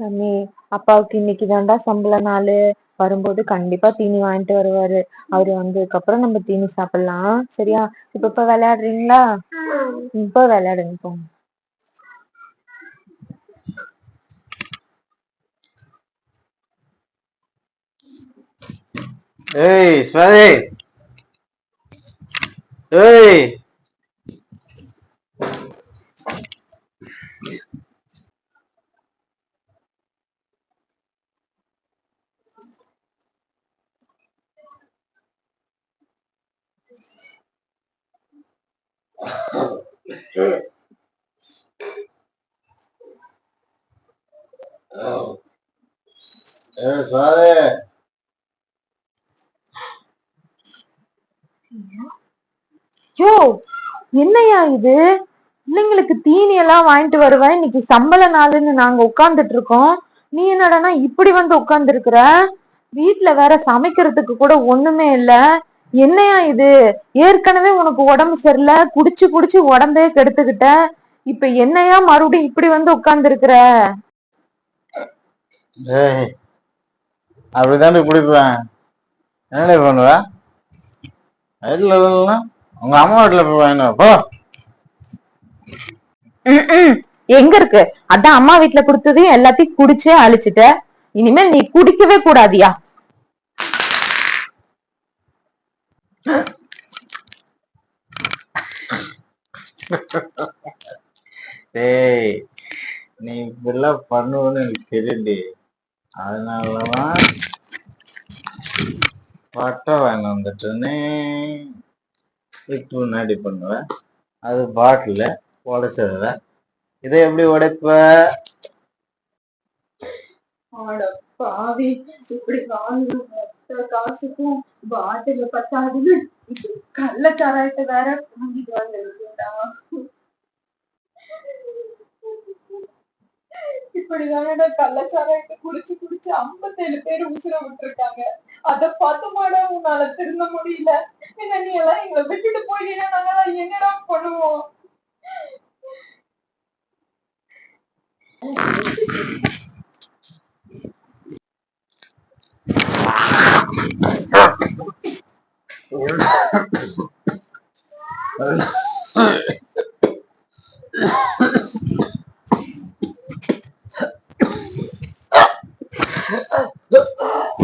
சாமி அப்பாவுக்கு இன்னைக்கு தாண்டா சம்பள நாள். வரும்போது கண்டிப்பா தீனி வாங்கிட்டு வருவாரு. அவரு வந்ததுக்கு அப்புறம் நம்ம தீனி சாப்பிடலாம். சரியா? இப்ப இப்ப விளையாடுறீங்களா? இப்ப விளையாடுங்க போங்க. ஏய் ஸ்வாதி ஏய். ஏய் யோ என்னையா இது? பிள்ளைங்களுக்கு தீனி எல்லாம் வாங்கிட்டு வருவேன். இன்னைக்கு சம்பள நாளுன்னு நாங்க உட்கார்ந்துட்டு இருக்கோம் நீ என்னடனா இப்படி வந்து உட்கார்ந்து இருக்கிற வீட்டுல வேற சமைக்கிறதுக்கு கூட ஒண்ணுமே இல்ல. என்னையா இது? ஏற்கனவே உனக்கு உடம்பு சரியில்லை. குடிச்சு குடிச்சு உடம்பே கெடுத்துக்கிட்ட. இப்ப என்னையா மறுபடியும் இப்படி வந்து உட்கார்ந்து இருக்கிற ஏய் அப்படிதாண்டி குடிப்பேன் என்ன பண்ணுவ வீட்டுல உங்க அம்மா வீட்டுல போய் போ. எங்க இருக்கு? அதான் அம்மா வீட்டுல கொடுத்ததையும் எல்லாத்தையும் குடிச்சே அழிச்சிட்ட. இனிமேல் நீ குடிக்கவே கூடாதியா? டேய் நீ இப்படிலாம் பண்ணுவேன்னு எனக்கு தெரியுது அதனாலதான் பட்டை வாங்கி வந்துட்டேனே இப்போ முன்னாடி பண்ணுவேன். அது பாட்டில் உடைச்சதுல இதை எப்படி உடைப்ப? பாவி இப்படி வாங்கின மொத்த காசுக்கும் பாட்டில பத்தாதுன்னு இப்படி கள்ளச்சாராயத்தை வேற வாங்கிட்டு வந்திருக்கேன்டா. இப்படி தானடா கள்ளச்சாராயத்தை குடிச்சு குடிச்சு ஐம்பத்தேழு பேர் உசுர விட்டுருக்காங்க. அத பார்த்துமாடா உன்னால திருந்த முடியல. ஏன்னா நீ எல்லாம் எங்களை விட்டுட்டு போயிட்டீங்கன்னா நாங்கெல்லாம் என்னடா பண்ணுவோம்? Oh,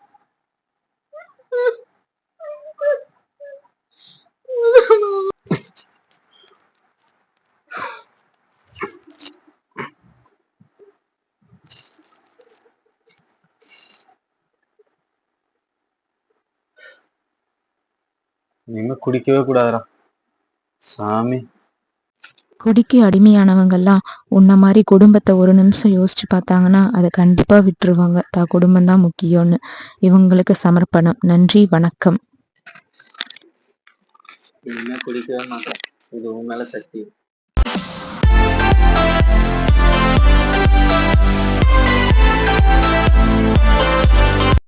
இனிமே குடிக்கவே கூடாதுடா. சாமி. குடிக்கு அடிமையானவங்கெல்லாம் உன்ன மாதிரி குடும்பத்தை ஒரு நிமிஷம் யோசிச்சு பார்த்தாங்கன்னா அதை கண்டிப்பா விட்டுருவாங்க. தா குடும்பம் தான் முக்கியம்னு. இவங்களுக்கு சமர்ப்பணம். நன்றி வணக்கம். குடிக்கவே மாட்டேன் இது உன் சக்தி.